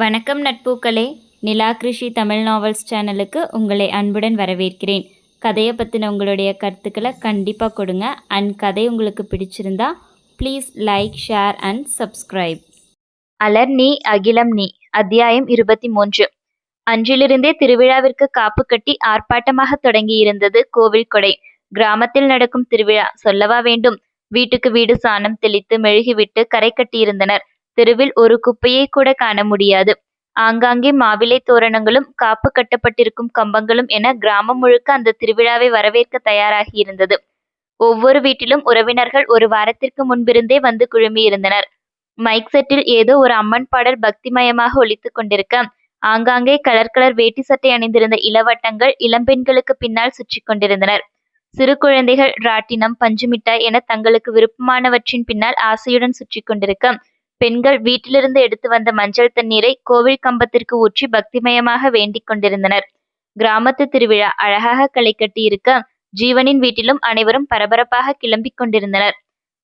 வணக்கம் நட்பூக்களே. நிலா கிருஷி தமிழ் நாவல்ஸ் சேனலுக்கு உங்களை அன்புடன் வரவேற்கிறேன். கதையை பற்றின உங்களுடைய கருத்துக்களை கண்டிப்பாக கொடுங்க. அண்ட் கதை உங்களுக்கு பிடிச்சிருந்தா please like share and subscribe அலர் நீ அகிலம் நீ. அத்தியாயம் இருபத்தி மூன்று. அன்றிலிருந்தே திருவிழாவிற்கு காப்பு கட்டி ஆர்ப்பாட்டமாக தொடங்கியிருந்தது கோவில் கொடை. கிராமத்தில் நடக்கும் திருவிழா சொல்லவா வேண்டும். வீட்டுக்கு வீடு சாணம் தெளித்து மெழுகிவிட்டு கரை கட்டியிருந்தனர். தெருவில் ஒரு குப்பையை கூட காண முடியாது. ஆங்காங்கே மாவிலை தோரணங்களும் காப்பு கட்டப்பட்டிருக்கும் கம்பங்களும் என கிராமம் முழுக்க அந்த திருவிழாவை வரவேற்க தயாராகியிருந்தது ஒவ்வொரு வீட்டிலும் உறவினர்கள் ஒரு வாரத்திற்கு முன்பிருந்தே வந்து குழுமியிருந்தனர் மைக் செட்டில் ஏதோ ஒரு அம்மன் பாடல் பக்திமயமாக ஒலித்துக் கொண்டிருக்க ஆங்காங்கே கலர் கலர் வேட்டி சட்டை அணிந்திருந்த இளவட்டங்கள் இளம்பெண்களுக்கு பின்னால் சுற்றி கொண்டிருந்தனர். சிறு குழந்தைகள் ராட்டினம் பஞ்சுமிட்டாய் என தங்களுக்கு விருப்பமானவற்றின் பின்னால் ஆசையுடன் சுற்றி கொண்டிருக்க பெண்கள் வீட்டிலிருந்து எடுத்து வந்த மஞ்சள் தண்ணீரை கோவில் கம்பத்திற்கு ஊற்றி பக்திமயமாக வேண்டிக் கொண்டிருந்தனர். கிராமத்து திருவிழா அழகாக களை கட்டி இருக்க ஜீவனின் வீட்டிலும் அனைவரும் பரபரப்பாக கிளம்பிக் கொண்டிருந்தனர்.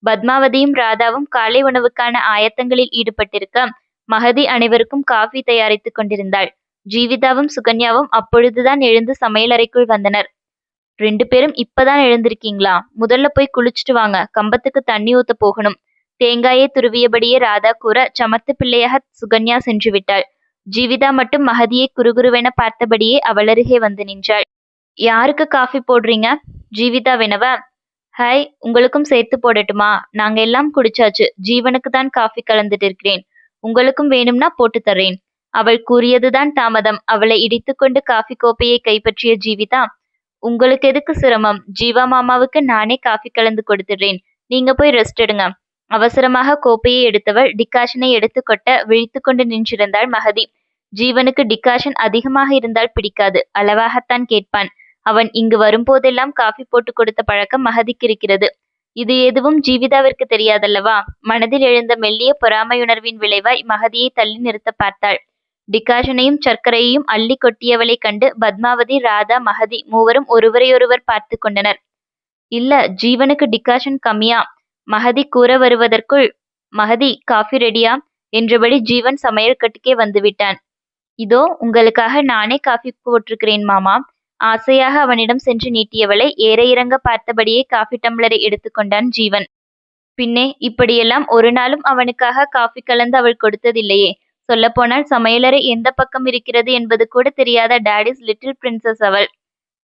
பத்மாவதியும் ராதாவும் காலை உணவுக்கான ஆயத்தங்களில் ஈடுபட்டிருக்க மகதி அனைவருக்கும் காஃபி தயாரித்துக் கொண்டிருந்தாள். ஜீவிதாவும் சுகன்யாவும் அப்பொழுதுதான் எழுந்து சமையலறைக்குள் வந்தனர். ரெண்டு பேரும் இப்பதான் எழுந்திருக்கீங்களா? முதல்ல போய் குளிச்சுட்டு வாங்க. கம்பத்துக்கு தண்ணி ஊத்த போகணும். தேங்காயை துருவியபடியே ராதா கூற சமத்து பிள்ளையாக சுகன்யா சென்று விட்டாள். ஜீவிதா மட்டும் மகதியை குறுகுருவென பார்த்தபடியே அவளருகே வந்து நின்றாள். யாருக்கு காஃபி போடுறீங்க? ஜீவிதா வினவ. ஹாய் உங்களுக்கும் சேர்த்து போடட்டுமா? நாங்க எல்லாம் குடிச்சாச்சு. ஜீவனுக்கு தான் காஃபி கலந்துட்டு இருக்கிறேன். உங்களுக்கும் வேணும்னா போட்டு தர்றேன். அவள் கூறியதுதான் தாமதம். அவளை இடித்துக்கொண்டு காஃபி கோப்பையை கைப்பற்றிய ஜீவிதா உங்களுக்கு எதுக்கு சிரமம்? ஜீவா மாமாவுக்கு நானே காஃபி கலந்து கொடுத்துடுறேன். நீங்க போய் ரெஸ்ட் எடுங்க. அவசரமாக கோப்பையை எடுத்தவள் டிகாஷனை எடுத்து கொட்ட விழித்து கொண்டு நின்றிருந்தாள் மகதி. ஜீவனுக்கு டிகாஷன் அதிகமாக இருந்தால் பிடிக்காது அளவாகத்தான் கேட்பான். அவன் இங்கு வரும்போதெல்லாம் காஃபி போட்டு கொடுத்த பழக்கம் மகதிக்கு இருக்கிறது. இது எதுவும் ஜீவிதாவிற்கு தெரியாதல்லவா? மனதில் எழுந்த மெல்லிய பொறாமையுணர்வின் விளைவாய் மகதியை தள்ளி நிறுத்த பார்த்தாள். டிகாஷனையும் சர்க்கரையையும் அள்ளி கொட்டியவளை கண்டு பத்மாவதி ராதா மகதி மூவரும் ஒருவரையொருவர் பார்த்து கொண்டனர். இல்ல ஜீவனுக்கு டிகாஷன் கம்மியா? மகதி கூற வருவதற்குள் மகதி காஃபி ரெடியா என்றபடி ஜீவன் சமையல் கட்டுக்கே வந்துவிட்டான். இதோ உங்களுக்காக நானே காஃபி போட்டிருக்கிறேன் மாமா. ஆசையாக அவனிடம் சென்று நீட்டியவளை ஏற இறங்க பார்த்தபடியே காஃபி டம்ளரை எடுத்துக்கொண்டான் ஜீவன். பின்னே இப்படியெல்லாம் ஒரு நாளும் அவனுக்காக காஃபி கலந்து அவள் கொடுத்ததில்லையே. சொல்லப்போனால் சமையலறை எந்த பக்கம் இருக்கிறது என்பது கூட தெரியாத டாடிஸ் லிட்டில் பிரின்சஸ் அவள்.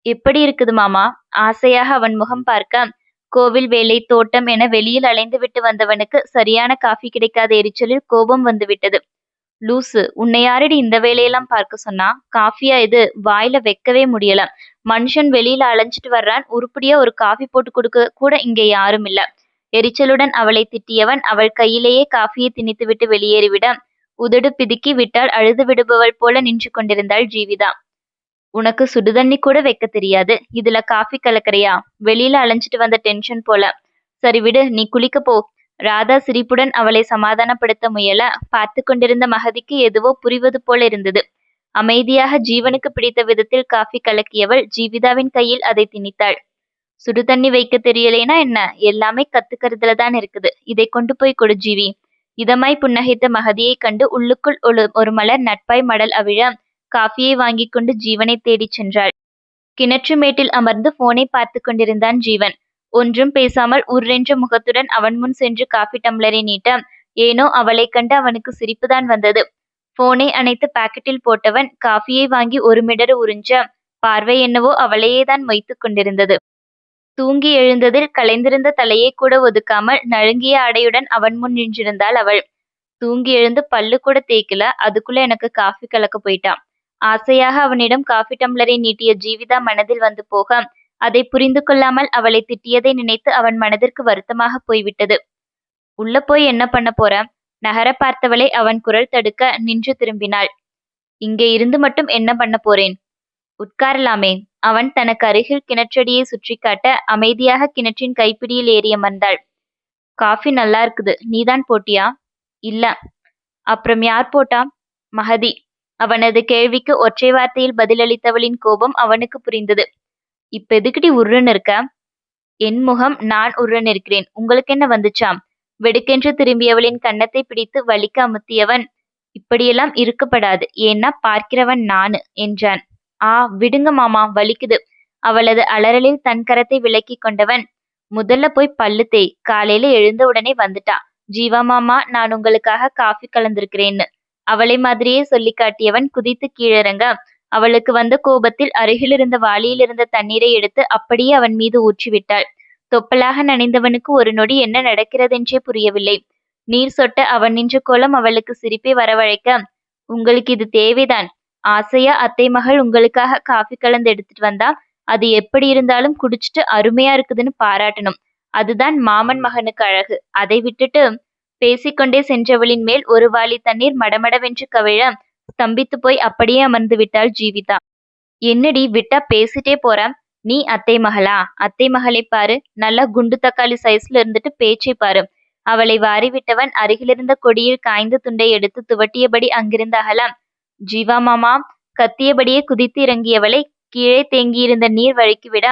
எப்படி இருக்குது மாமா? ஆசையாக அவன் முகம் பார்க்க கோவில் வேலை தோட்டம் என வெளியில் அலைந்து விட்டு வந்தவனுக்கு சரியான காஃபி கிடைக்காத எரிச்சலில் கோபம் வந்துவிட்டது. லூசு உன்னை யாரடி இந்த வேலையெல்லாம் பார்க்க சொன்னா? காஃபியா இது? வாயில வைக்கவே முடியல. மனுஷன் வெளியில அலைஞ்சிட்டு வர்றான். உருப்படியா ஒரு காஃபி போட்டு கொடுக்க கூட இங்க யாரும் இல்ல. எரிச்சலுடன் அவளை திட்டியவன் அவள் கையிலேயே காஃபியை திணித்துவிட்டு வெளியேறிவிட. உதடு பிதுக்கி விட்டால் அழுது விடுபவள் போல நின்று கொண்டிருந்தாள் ஜீவிதா. உனக்கு சுடுதண்ணி கூட வைக்க தெரியாது. இதுல காஃபி கலக்கறியா? வெளியில அலைஞ்சிட்டு வந்த டென்ஷன் போல. சரி விடு நீ குளிக்க போ. ராதா சிரிப்புடன் அவளை சமாதானப்படுத்த முயல. பார்த்து கொண்டிருந்த மகதிக்கு எதுவோ புரிவது போல இருந்தது. அமைதியாக ஜீவனுக்கு பிடித்த விதத்தில் காஃபி கலக்கியவள் ஜீவிதாவின் கையில் அதை திணித்தாள். சுடு தண்ணி வைக்க தெரியலேனா என்ன? எல்லாமே கத்துக்கிறதுல தான் இருக்குது. இதை கொண்டு போய் கொடு ஜீவி. இதமாய் புன்னகைத்த மகதியை கண்டு உள்ளுக்குள் ஒரு மலர் நட்பாய் மடல் அவிழ காஃபியை வாங்கிக் கொண்டு ஜீவனை தேடிச் சென்றாள். கிணற்று மேட்டில் அமர்ந்து போனை பார்த்து கொண்டிருந்தான் ஜீவன். ஒன்றும் பேசாமல் உர்ரென்ற முகத்துடன் அவன் முன் சென்று காஃபி டம்ளரை நீட்ட ஏனோ அவளை கண்டு அவனுக்கு சிரிப்புதான் வந்தது. போனை அணைத்து பாக்கெட்டில் போட்டவன் காஃபியை வாங்கி ஒரு மிடறு உறிஞ்ச பார்வை என்னவோ அவளையே தான் மொய்த்து கொண்டிருந்தது. தூங்கி எழுந்ததில் கலைந்திருந்த தலையை கூட ஒதுக்காமல் நழுங்கிய ஆடையுடன் அவன் முன் நின்றிருந்தாள் அவள். தூங்கி எழுந்து பல்லு கூட தேய்க்கல அதுக்குள்ள எனக்கு காஃபி கலக்க போயிட்டான். ஆசையாக அவனிடம் காஃபி டம்ளரை நீட்டிய ஜீவிதா மனதில் வந்து போக அதை புரிந்து கொள்ளாமல் அவளை திட்டியதை நினைத்து அவன் மனதிற்கு வருத்தமாக போய்விட்டது. உள்ள போய் என்ன பண்ண போற? நகர பார்த்தவளை அவன் குரல் தடுக்க நின்று திரும்பினாள். இங்கே இருந்து மட்டும் என்ன பண்ண போறேன்? உட்காரலாமே. அவன் தனக்கு அருகில் கிணற்றடியை சுற்றி காட்ட அமைதியாக கிணற்றின் கைப்பிடியில் ஏறிய மந்தாள் காஃபி நல்லா இருக்குது. நீதான் போட்டியா? இல்ல. அப்புறம் யார் போட்டா? மகதி. அவனது கேள்விக்கு ஒற்றை வார்த்தையில் பதிலளித்தவளின் கோபம் அவனுக்கு புரிந்தது. இப்ப எதுக்கிட்டி உருன்னு இருக்க என் முகம் நான் உருன்னு இருக்கிறேன் உங்களுக்கு என்ன வந்துச்சாம்? வெடுக்கென்று திரும்பியவளின் கன்னத்தை பிடித்து வலிக்க அமுத்தியவன் இப்படியெல்லாம் இருக்கப்படாது. ஏன்னா பார்க்கிறவன் நானு என்றான். ஆ விடுங்க மாமா வலிக்குது. அவளது அலறலில் தன் கரத்தை விலக்கி கொண்டவன் முதல்ல போய் பல்லு தேய். காலையில எழுந்த உடனே வந்துட்டான் ஜீவா மாமா நான் உங்களுக்காக காஃபி கலந்திருக்கிறேன்னு. அவளை மாதிரியே சொல்லி காட்டியவன் குதித்து கீழிறங்க. அவளுக்கு வந்த கோபத்தில் அருகில் இருந்த வாளியில் இருந்த தண்ணீரை எடுத்து அப்படியே அவன் மீது ஊற்றிவிட்டாள். தொப்பலாக நனைந்தவனுக்கு ஒரு நொடி என்ன நடக்கிறதென்றே புரியவில்லை. நீர் சொட்ட அவன் நின்ற கோலம் அவளுக்கு சிரிப்பை வரவழைக்க உங்களுக்கு இது தேவைதான். ஆசையா அத்தை மகள் உங்களுக்காக காஃபி கலந்து எடுத்துட்டு வந்தா அது எப்படி இருந்தாலும் குடிச்சிட்டு அருமையா இருக்குதுன்னு பாராட்டணும். அதுதான் மாமன் மகனுக்கு அழகு. அதை விட்டுட்டு பேசிக்கொண்டே சென்றவளின் மேல் ஒரு வாளி தண்ணீர் மடமடவென்று கவிழ ஸ்தம்பித்து போய் அப்படியே அமர்ந்து விட்டாள் ஜீவிதா. என்னடி விட்டா பேசிட்டே போற? நீ அத்தை மகளா? அத்தை மகளை பாரு நல்லா குண்டு தக்காளி சைஸ்ல இருந்துட்டு பேச்சை பாரு. அவளை வாரி விட்டவன் அருகிலிருந்த கொடியில் காய்ந்த துண்டை எடுத்து துவட்டியபடி அங்கிருந்த அகலாம். ஜீவா மாமா கத்தியபடியே குதித்து இறங்கியவளை கீழே தேங்கியிருந்த நீர் வழுக்கிவிட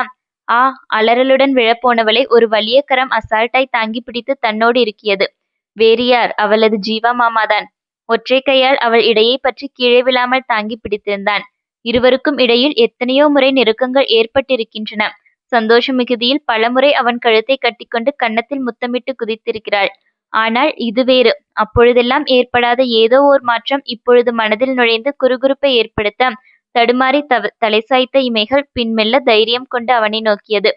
ஆ அலறலுடன் விழப்போனவளை ஒரு வலிய கரம் அசால்ட்டாய் தாங்கி பிடித்து தன்னோடு இருக்கியது வேறு யார் அவளது ஜீவா மாமாதான். ஒற்றை கையால் அவள் இடையை பற்றி கீழே விழாமல் தாங்கி பிடித்திருந்தான். இருவருக்கும் இடையில் எத்தனையோ முறை நெருக்கங்கள் ஏற்பட்டிருக்கின்றன. சந்தோஷ மிகுதியில் பலமுறை அவன் கழுத்தை கட்டிக்கொண்டு கன்னத்தில் முத்தமிட்டு குதித்திருக்கிறாள். ஆனால் இது வேறு. அப்பொழுதெல்லாம் ஏற்படாத ஏதோ ஓர் மாற்றம் இப்பொழுது மனதில் நுழைந்து குறுகுறுப்பை ஏற்படுத்த தடுமாறி தவ தலை சாய்த்த இமைகள் பின்மெல்ல தைரியம் கொண்டு அவனை நோக்கியது.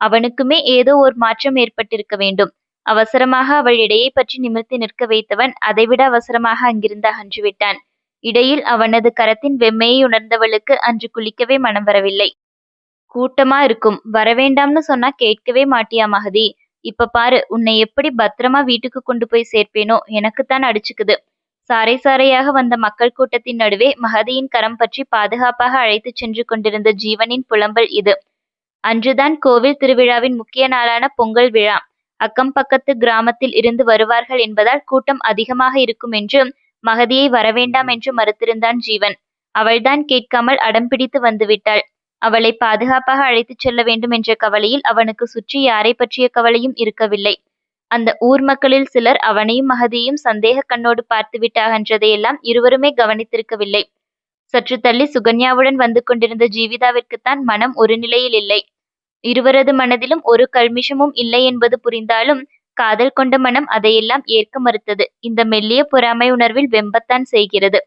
அவனுக்குமே ஏதோ ஓர் மாற்றம் ஏற்பட்டிருக்க வேண்டும். அவசரமாக அவள் இடையை பற்றி நிமிர்த்தி நிற்க வைத்தவன் அதைவிட அவசரமாக அங்கிருந்து அகன்றுவிட்டான். இடையில் அவனது கரத்தின் வெம்மையை உணர்ந்தவளுக்கு அன்று குளிக்கவே மனம் வரவில்லை. கூட்டமா இருக்கும் வரவேண்டாம்னு சொன்னா கேட்கவே மாட்டியா மகதி? இப்ப பாரு உன்னை எப்படி பத்திரமா வீட்டுக்கு கொண்டு போய் சேர்ப்பேனோ? எனக்குத்தான் அடிச்சுக்குது. சாறை சாறையாக வந்த மக்கள் கூட்டத்தின் நடுவே மகதியின் கரம் பற்றி பாதுகாப்பாக அழைத்துச் சென்று கொண்டிருந்த ஜீவனின் புலம்பல் இது. அன்றுதான் கோவில் திருவிழாவின் முக்கிய நாளான பொங்கல் விழா. அக்கம் பக்கத்து கிராமத்தில் இருந்து வருவார்கள் என்பதால் கூட்டம் அதிகமாக இருக்கும் என்று மகதியை வரவேண்டாம் என்று மறுத்திருந்தான் ஜீவன். அவள்தான் கேட்காமல் அடம் பிடித்து வந்துவிட்டாள். அவளை பாதுகாப்பாக அழைத்துச் செல்ல வேண்டும் என்ற கவலையில் அவனுக்கு சுற்றி யாரை பற்றிய கவலையும் இருக்கவில்லை. அந்த ஊர் மக்களில் சிலர் அவனையும் மகதியையும் சந்தேக கண்ணோடு பார்த்துவிட்டு அகன்றதையெல்லாம் இருவருமே கவனித்திருக்கவில்லை. சற்று தள்ளி சுகன்யாவுடன் வந்து கொண்டிருந்த ஜீவிதாவிற்குத்தான் மனம் ஒரு நிலையில் இல்லை. இருவரது மனதிலும் ஒரு கல்மிஷமும் இல்லை என்பது புரிந்தாலும் காதல் கொண்ட மனம் அதையெல்லாம் ஏற்க மறுத்தது. இந்த மெல்லிய பொறாமை உணர்வில் வெம்பத்தான் செய்கிறது.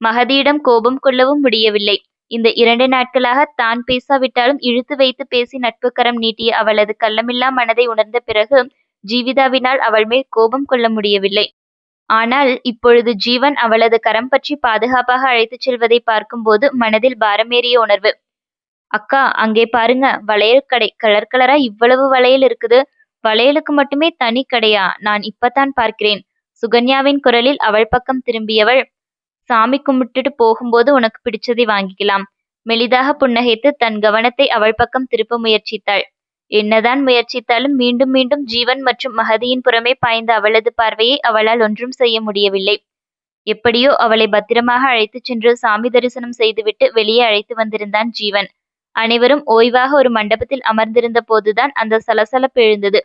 மகதியிடம் கோபம் கொள்ளவும் முடியவில்லை. இந்த இரண்டு நாட்களாக தான் பேசாவிட்டாலும் இழுத்து வைத்து பேசி நட்பு கரம் நீட்டிய அவளது கள்ளமில்லா மனதை உணர்ந்த பிறகு ஜீவிதாவினால் அவள் மேல் கோபம் கொள்ள முடியவில்லை. ஆனால் இப்பொழுது ஜீவன் அவளது கரம் பற்றி பாதுகாப்பாக அழைத்துச் செல்வதை பார்க்கும்போது மனதில் பாரமேறிய உணர்வு. அக்கா அங்கே பாருங்க வளையல் கடை கலர் கலரா இவ்வளவு வளையல் இருக்குது. வளையலுக்கு மட்டுமே தனி கடையா? நான் இப்பத்தான் பார்க்கிறேன். சுகன்யாவின் குரலில் அவள் பக்கம் திரும்பியவள் சாமி கும்பிட்டுட்டு போகும்போது உனக்கு பிடிச்சதை வாங்கிக்கலாம். மெலிதாக புன்னகைத்து தன் கவனத்தை அவள் பக்கம் திருப்ப முயற்சித்தாள். என்னதான் முயற்சித்தாலும் மீண்டும் மீண்டும் ஜீவன் மற்றும் மகதியின் புறமே பாய்ந்த அவளது பார்வையை அவளால் ஒன்றும் செய்ய முடியவில்லை. எப்படியோ அவளை பத்திரமாக அழைத்துச் சென்று சாமி தரிசனம் செய்துவிட்டு வெளியே அழைத்து வந்திருந்தான் ஜீவன். அனைவரும் ஓய்வாக ஒரு மண்டபத்தில் அமர்ந்திருந்த போதுதான் அந்த சலசலப்பு எழுந்தது.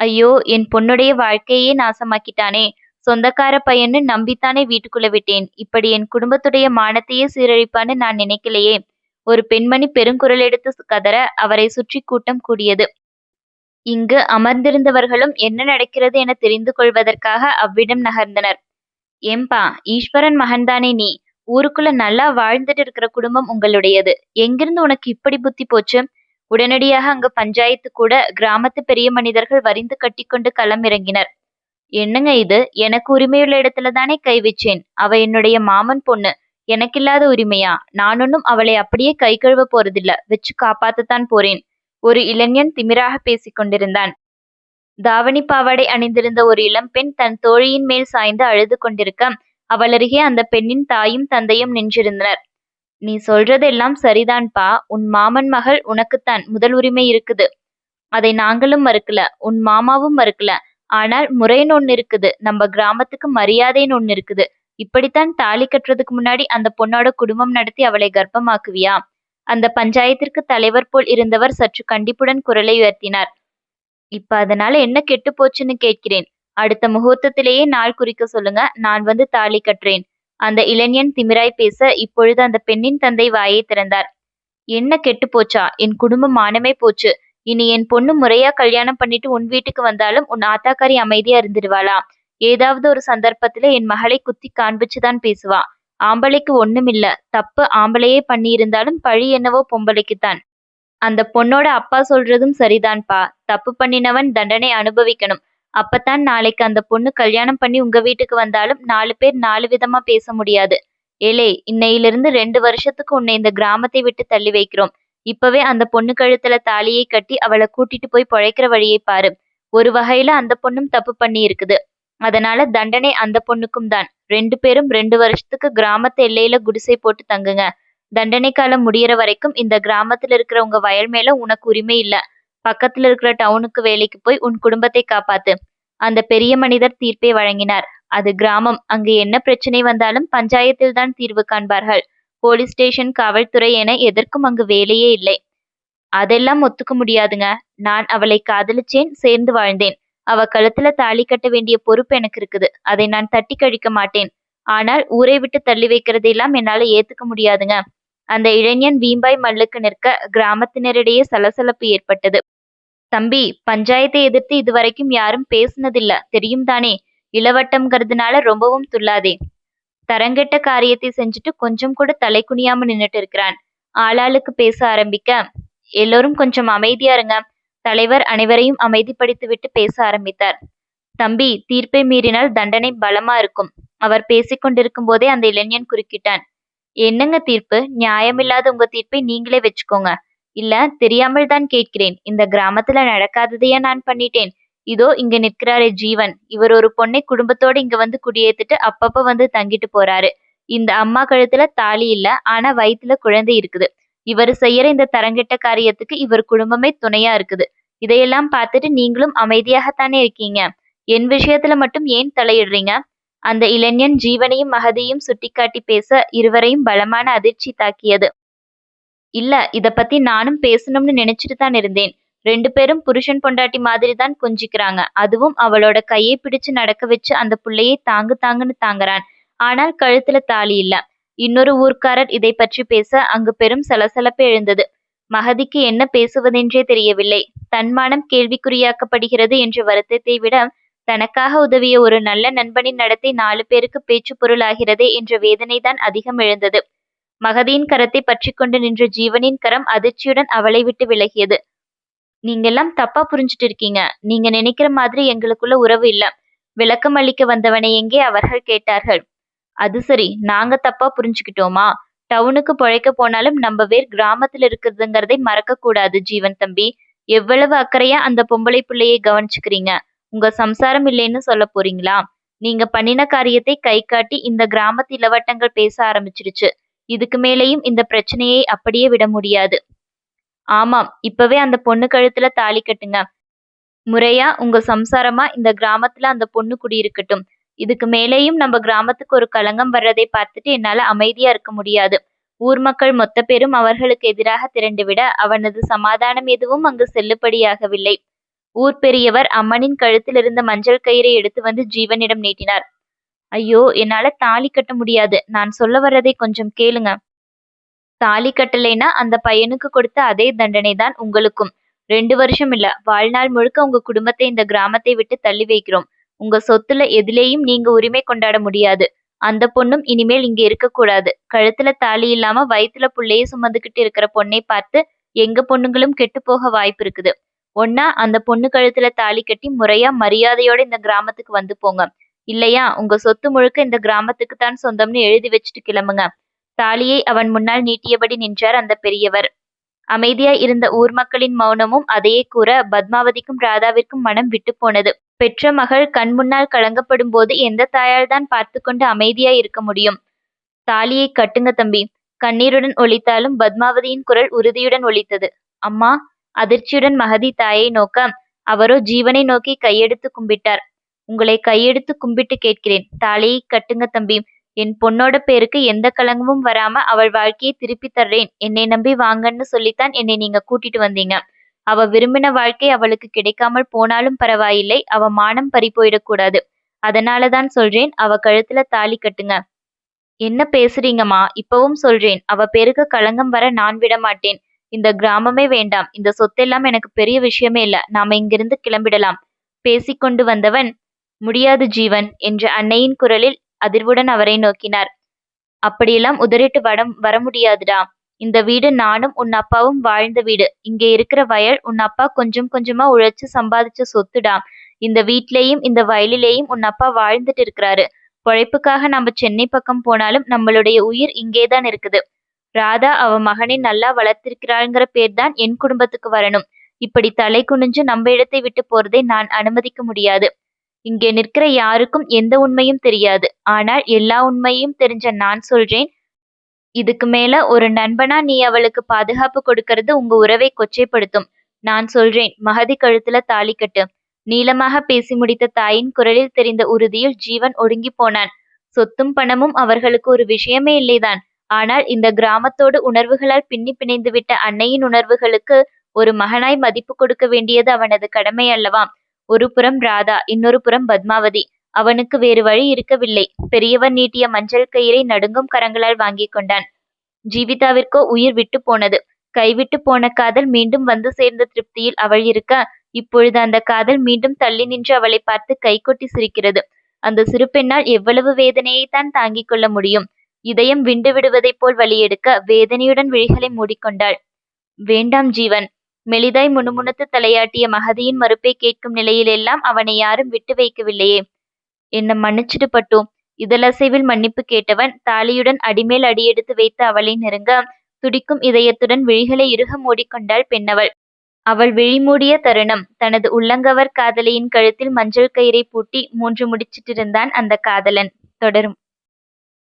ஐயோ என் பொண்ணுடைய வாழ்க்கையே நாசமாக்கிட்டானே. சொந்தக்கார பையன்னு நம்பித்தானே வீட்டுக்குள்ள விட்டேன். இப்படி என் குடும்பத்துடைய மானத்தையே சீரழிப்பான்னு நான் நினைக்கலையே. ஒரு பெண்மணி பெருங்குரல் எடுத்து கதற அவரை சுற்றி கூட்டம் கூடியது. இங்கு அமர்ந்திருந்தவர்களும் என்ன நடக்கிறது என தெரிந்து கொள்வதற்காக அவ்விடம் நகர்ந்தனர். ஏம்பா ஈஸ்வரன் மகன்தானே நீ? ஊருக்குள்ள நல்லா வாழ்ந்துட்டு இருக்கிற குடும்பம் உங்களுடையது. எங்கிருந்து உனக்கு இப்படி புத்தி போச்சு? உடனடியாக அங்கு பஞ்சாயத்து கூட கிராமத்து பெரிய மனிதர்கள் வரிந்து கட்டிக்கொண்டு களம் இறங்கினர் என்னங்க இது? எனக்கு உரிமையுள்ள இடத்துல தானே கை வச்சேன். அவ என்னுடைய மாமன் பொண்ணு. எனக்கில்லாத உரிமையா? நான் ஒன்னும் அவளை அப்படியே கை கழுவ போறதில்ல. வச்சு காப்பாத்தத்தான் போறேன். ஒரு இளைஞன் திமிராக பேசிக் கொண்டிருந்தான். தாவணி பாவாடை அணிந்திருந்த ஒரு இளம்பெண் தன் தோழியின் மேல் சாய்ந்து அழுது கொண்டிருக்க அவளருகே அந்த பெண்ணின் தாயும் தந்தையும் நின்றிருந்தனர். நீ சொல்றதெல்லாம் சரிதான்பா. உன் மாமன் மகள் உனக்குத்தான் முதல் உரிமை இருக்குது. அதை நாங்களும் மறுக்கல. உன் மாமாவும் மறுக்கல. ஆனால் முறைன்னு ஒண்ணு இருக்குது. நம்ம கிராமத்துக்கு மரியாதைன்னு ஒண்ணு இருக்குது. இப்படித்தான் தாலி கட்டுறதுக்கு முன்னாடி அந்த பொண்ணோட குடும்பம் நடத்தி அவளை கர்ப்பமாக்குவியா? அந்த பஞ்சாயத்திற்கு தலைவர் போல் இருந்தவர் சற்று கண்டிப்புடன் குரலை உயர்த்தினார். இப்ப அதனால என்ன கெட்டு போச்சுன்னு கேட்கிறேன். அடுத்த முகூர்த்தத்திலேயே நாள் குறிக்க சொல்லுங்க. நான் வந்து தாலி கட்டுறேன். அந்த இளைஞன் திமிராய் பேச இப்பொழுது அந்த பெண்ணின் தந்தை வாயை திறந்தார். என்ன கெட்டு போச்சா? என் குடும்பம் மானமே போச்சு. இனி என் பொண்ணு முறையா கல்யாணம் பண்ணிட்டு உன் வீட்டுக்கு வந்தாலும் உன் ஆத்தாக்காரி அமைதியா இருந்துடுவாளா ஏதாவது ஒரு சந்தர்ப்பத்துல என் மகளை குத்தி காண்பிச்சுதான் பேசுவா. ஆம்பளைக்கு ஒண்ணுமில்ல. தப்பு ஆம்பளையே பண்ணியிருந்தாலும் பழி என்னவோ பொம்பளைக்குத்தான். அந்த பொண்ணோட அப்பா சொல்றதும் சரிதான்பா. தப்பு பண்ணினவன் தண்டனை அனுபவிக்கணும். அப்பதான் நாளைக்கு அந்த பொண்ணு கல்யாணம் பண்ணி உங்க வீட்டுக்கு வந்தாலும் நாலு பேர் நாலு விதமா பேச முடியாது. ஏலே இன்னையிலிருந்து ரெண்டு வருஷத்துக்கு உன்னை இந்த கிராமத்தை விட்டு தள்ளி வைக்கிறோம். இப்பவே அந்த பொண்ணு கழுத்துல தாலியை கட்டி அவளை கூட்டிட்டு போய் பொழைக்கிற வழியை பாரு. ஒரு வகையில அந்த பொண்ணும் தப்பு பண்ணி இருக்குது. அதனால தண்டனை அந்த பொண்ணுக்கும் தான். ரெண்டு பேரும் ரெண்டு வருஷத்துக்கு கிராமத்து எல்லையில குடிசை போட்டு தங்குங்க. தண்டனை காலம் முடியற வரைக்கும் இந்த கிராமத்துல இருக்கிறவங்க வயல் மேல உனக்கு உரிமை இல்ல. பக்கத்துல இருக்கிற டவுனுக்கு வேலைக்கு போய் உன் குடும்பத்தை காப்பாத்து. அந்த பெரிய மனிதர் தீர்ப்பை வழங்கினார். அது கிராமம். அங்கு என்ன பிரச்சனை வந்தாலும் பஞ்சாயத்தில் தான் தீர்வு காண்பார்கள். போலீஸ் ஸ்டேஷன் காவல்துறை என எதற்கும் அங்கு வேலையே இல்லை. அதெல்லாம் ஒத்துக்க முடியாதுங்க. நான் அவளை காதலிச்சேன் சேர்ந்து வாழ்ந்தேன். அவ கழுத்துல தாலி கட்ட வேண்டிய பொறுப்பு எனக்கு இருக்குது. அதை நான் தட்டி கழிக்க மாட்டேன். ஆனால் ஊரை விட்டு தள்ளி வைக்கிறதெல்லாம் என்னால ஏத்துக்க முடியாதுங்க. அந்த இளைஞன் வீம்பாய் மல்லுக்கு நிற்க கிராமத்தினரிடையே சலசலப்பு ஏற்பட்டது. தம்பி பஞ்சாயத்தை எதிர்த்து இதுவரைக்கும் யாரும் பேசுனதில்ல. தெரியும் தானே? இளவட்டம்ங்கிறதுனால ரொம்பவும் துள்ளாதே. தரங்கெட்ட காரியத்தை செஞ்சுட்டு கொஞ்சம் கூட தலை குனியாம நின்னுட்டு இருக்கிறான். ஆளாளுக்கு பேச ஆரம்பிக்க. எல்லோரும் கொஞ்சம் அமைதியா இருங்க. தலைவர் அனைவரையும் அமைதிப்படுத்தி விட்டு பேச ஆரம்பித்தார். தம்பி தீர்ப்பை மீறினால் தண்டனை பலமா இருக்கும். அவர் பேசிக்கொண்டிருக்கும் போதே அந்த இளைஞன் குறுக்கிட்டான். என்னங்க தீர்ப்பு? நியாயமில்லாத உங்க தீர்ப்பை நீங்களே வச்சுக்கோங்க. இல்ல தெரியாமல் தான் கேட்கிறேன். இந்த கிராமத்துல நடக்காததையா நான் பண்ணிட்டேன். இதோ இங்க நிற்கிறாரே ஜீவன். இவர் ஒரு பொண்ணை குடும்பத்தோட இங்க வந்து குடியேத்திட்டு அப்பப்ப வந்து தங்கிட்டு போறாரு. இந்த அம்மா கழுத்துல தாலி இல்ல ஆனா வயித்துல குழந்தை இருக்குது. இவர் செய்யற இந்த தரங்கெட்ட காரியத்துக்கு இவர் குடும்பமே துணையா இருக்குது. இதையெல்லாம் பார்த்துட்டு நீங்களும் அமைதியாகத்தானே இருக்கீங்க? என் விஷயத்துல மட்டும் ஏன் தலையிடுறீங்க? அந்த இளைஞன் ஜீவனையும் மகதியும் சுட்டிக்காட்டி பேச இருவரையும் பலமான அதிர்ச்சி தாக்கியது. இல்ல இத பத்தி நானும் பேசணும்னு நினைச்சிட்டு தான் இருந்தேன். ரெண்டு பேரும் புருஷன் பொண்டாட்டி மாதிரி தான் கொஞ்சிக்கிறாங்க அதுவும் அவளோட கையை பிடிச்சு நடக்க வச்சு அந்த புள்ளையை தாங்கு தாங்குன்னு தாங்குறான். ஆனால் கழுத்துல தாலி இல்ல. இன்னொரு ஊர்க்காரர் இதை பற்றி பேச அங்கு பெரும் சலசலப்பு எழுந்தது. மகதிக்கு என்ன பேசுவதென்றே தெரியவில்லை. தன்மானம் கேள்விக்குறியாக்கப்படுகிறது என்ற வருத்தத்தை விட தனக்காக உதவிய ஒரு நல்ல நண்பனின் நடத்தை நாலு பேருக்கு பேச்சு பொருளாகிறதே என்ற வேதனைதான் அதிகம் எழுந்தது. மகதியின் கரத்தை பற்றி கொண்டு நின்ற ஜீவனின் கரம் அதிர்ச்சியுடன் அவளை விட்டு விலகியது. நீங்கெல்லாம் தப்பா புரிஞ்சுட்டு இருக்கீங்க. நீங்க நினைக்கிற மாதிரி எங்களுக்குள்ள உறவு இல்ல. விளக்கம் அளிக்க வந்தவனை எங்கே அவர்கள் கேட்டார்கள்? அது சரி. நாங்க தப்பா புரிஞ்சுக்கிட்டோமா? டவுனுக்கு பொழைக்க போனாலும் நம்ம வேர் கிராமத்துல இருக்கிறதுங்கிறதை மறக்க கூடாது ஜீவன் தம்பி. எவ்வளவு அக்கறையா அந்த பொம்பளை பிள்ளையை கவனிச்சுக்கிறீங்க? உங்க சம்சாரம் இல்லைன்னு சொல்ல போறீங்களா? நீங்க பண்ணின காரியத்தை கை காட்டி இந்த கிராமத்து இளவட்டங்கள் பேச ஆரம்பிச்சிருச்சு. இதுக்கு மேலேயும் இந்த பிரச்சனையை அப்படியே விட முடியாது. ஆமாம் இப்பவே அந்த பொண்ணு கழுத்துல தாலி கட்டுங்க. முறையா உங்க சம்சாரமா இந்த கிராமத்துல அந்த பொண்ணு குடியிருக்கட்டும். இதுக்கு மேலேயும் நம்ம கிராமத்துக்கு ஒரு களங்கம் வர்றதை பார்த்துட்டு என்னால அமைதியா இருக்க முடியாது. ஊர் மக்கள் மொத்த பேரும் அவர்களுக்கு எதிராக திரண்டுவிட அவனது சமாதானம் எதுவும் அங்கு செல்லுபடியாகவில்லை. ஊர் பெரியவர் அம்மனின் கழுத்தில் இருந்த மஞ்சள் கயிறை எடுத்து வந்து ஜீவனிடம் நீட்டினார். ஐயோ என்னால தாலி கட்ட முடியாது. நான் சொல்ல வர்றதை கொஞ்சம் கேளுங்க. தாலி கட்டலைன்னா அந்த பையனுக்கு கொடுத்த அதே தண்டனை தான் உங்களுக்கும். ரெண்டு வருஷம் இல்ல வாழ்நாள் முழுக்க உங்க குடும்பத்தை இந்த கிராமத்தை விட்டு தள்ளி வைக்கிறோம். உங்க சொத்துல எதிலேயும் நீங்க உரிமை கொண்டாட முடியாது. அந்த பொண்ணும் இனிமேல் இங்க இருக்கக்கூடாது. கழுத்துல தாலி இல்லாம வயித்துல புள்ளைய சுமந்துகிட்டு இருக்கிற பொண்ணை பார்த்து எங்க பொண்ணுங்களும் கெட்டு போக வாய்ப்பு இருக்குது. ஒன்னா அந்த பொண்ணு கழுத்துல தாலி கட்டி முறையா மரியாதையோட இந்த கிராமத்துக்கு வந்து போங்க. இல்லையா? உங்க சொத்து முழுக்க இந்த கிராமத்துக்கு தான் சொந்தம்னு எழுதி வச்சுட்டு கிளம்புங்க. தாலியை அவன் முன்னால் நீட்டியபடி நின்றார் அந்த பெரியவர். அமைதியா இருந்த ஊர் மக்களின் மௌனமும் அதையே கூற பத்மாவதிக்கும் ராதாவிற்கும் மனம் விட்டு போனது. பெற்ற மகள் கண் முன்னால் கலங்கப்படும் போது எந்த தாயால் தான் பார்த்து கொண்டு அமைதியா இருக்க முடியும்? தாலியை கட்டுங்க தம்பி. கண்ணீருடன் ஒழித்தாலும் பத்மாவதியின் குரல் உறுதியுடன் ஒழித்தது அம்மா அதிர்ச்சியுடன் மகதி தாயை நோக்க அவரோ ஜீவனை நோக்கி கையெடுத்து கும்பிட்டார். உங்களை கையெடுத்து கும்பிட்டு கேட்கிறேன். தாலியை கட்டுங்க தம்பி. என் பொண்ணோட பேருக்கு எந்த களங்கமும் வராம அவள் வாழ்க்கையை திருப்பி தர்றேன். என்னை நம்பி வாங்கன்னு சொல்லித்தான் என்னை நீங்க கூட்டிட்டு வந்தீங்க. அவ விரும்பின வாழ்க்கை அவளுக்கு கிடைக்காமல் போனாலும் பரவாயில்லை. அவ மானம் பறி போயிடக்கூடாது. அதனாலதான் சொல்றேன் அவ கழுத்துல தாலி கட்டுங்க. என்ன பேசுறீங்கம்மா? இப்பவும் சொல்றேன் அவ பேருக்கு களங்கம் வர நான் விட மாட்டேன். இந்த கிராமமே வேண்டாம். இந்த சொத்தெல்லாம் எனக்கு பெரிய விஷயமே இல்ல. நாம இங்கிருந்து கிளம்பிடலாம். பேசிக்கொண்டு வந்தவன் முடியாது ஜீவன் என்ற அன்னையின் குரலில் அதிர்வுடன் அவரை நோக்கினார். அப்படியெல்லாம் உதறிட்டு வடம் வர முடியாதுடா. இந்த வீடு நானும் உன் அப்பாவும் வாழ்ந்த வீடு. இங்கே இருக்கிற வயல் உன் அப்பா கொஞ்சம் கொஞ்சமா உழைச்சு சம்பாதிச்ச சொத்துடா. இந்த வீட்லயும் இந்த வயலிலேயும் உன் அப்பா வாழ்ந்துட்டு இருக்கிறாரு. பொழைப்புக்காக நம்ம சென்னை பக்கம் போனாலும் நம்மளுடைய உயிர் இங்கேதான் இருக்குது. ராதா அவ மகனை நல்லா வளர்த்திருக்கிறாள்ங்கிற பேர் தான் என் குடும்பத்துக்கு வரணும். இப்படி தலை குனிஞ்சு நம்ம இடத்தை விட்டு போறதை நான் அனுமதிக்க முடியாது. இங்கே நிற்கிற யாருக்கும் எந்த உண்மையும் தெரியாது. ஆனால் எல்லா உண்மையும் தெரிஞ்ச நான் சொல்றேன். இதுக்கு மேல ஒரு நண்பனா நீ அவளுக்கு பாதுகாப்பு கொடுக்கறது உங்க உறவை கொச்சைப்படுத்தும். நான் சொல்றேன் மகதி கழுத்துல தாலி கட்டு. நீளமாக பேசி முடித்த தாயின் குரலில் தெரிந்த உறுதியில் ஜீவன் ஒடுங்கி போனான். சொத்தும் பணமும் அவர்களுக்கு ஒரு விஷயமே இல்லைதான். ஆனால் இந்த கிராமத்தோடு உணர்வுகளால் பின்னி பிணைந்து விட்ட அன்னையின் உணர்வுகளுக்கு ஒரு மகனாய் மதிப்பு கொடுக்க வேண்டியது அவனது கடமை அல்லவாம். ஒரு புறம் ராதா இன்னொரு புறம் பத்மாவதி. அவனுக்கு வேறு வழி இருக்கவில்லை. பெரியவன் நீட்டிய மஞ்சள் கயிறை நடுங்கும் கரங்களால் வாங்கிக் கொண்டான். ஜீவிதாவிற்கோ உயிர் விட்டு போனது. கைவிட்டு போன காதல் மீண்டும் வந்து சேர்ந்த திருப்தியில் அவள் இருக்க இப்பொழுது அந்த காதல் மீண்டும் தள்ளி நின்று அவளை பார்த்து கைகொட்டி சிரிக்கிறது. அந்த சிறு பெண்ணால் எவ்வளவு வேதனையை தான் தாங்கிக் கொள்ள முடியும். இதயம் விண்டு விடுவதைப் போல் வழியெடுக்க வேதனையுடன் விழிகளை மூடிக்கொண்டாள். வேண்டாம் ஜீவன் மெலிதாய் முணுமுணுத்து தலையாட்டிய மகதியின் மறுப்பை கேட்கும் நிலையிலெல்லாம் அவனை யாரும் விட்டு வைக்கவில்லையே. என்ன மன்னிச்சிடு பட்டு இதழசைவில் மன்னிப்பு கேட்டவன் தாலியுடன் அடிமேல் அடியெடுத்து வைத்து அவளை நெருங்க துடிக்கும் இதயத்துடன் விழிகளை இறுக மூடிக்கொண்டாள் பெண்ணவள். அவள் விழிமூடிய தருணம். தனது உள்ளங்கவர் காதலியின் கழுத்தில் மஞ்சள் கயிறை பூட்டி மூன்று முடிச்சிட்டிருந்தான் அந்த காதலன். தொடரும்.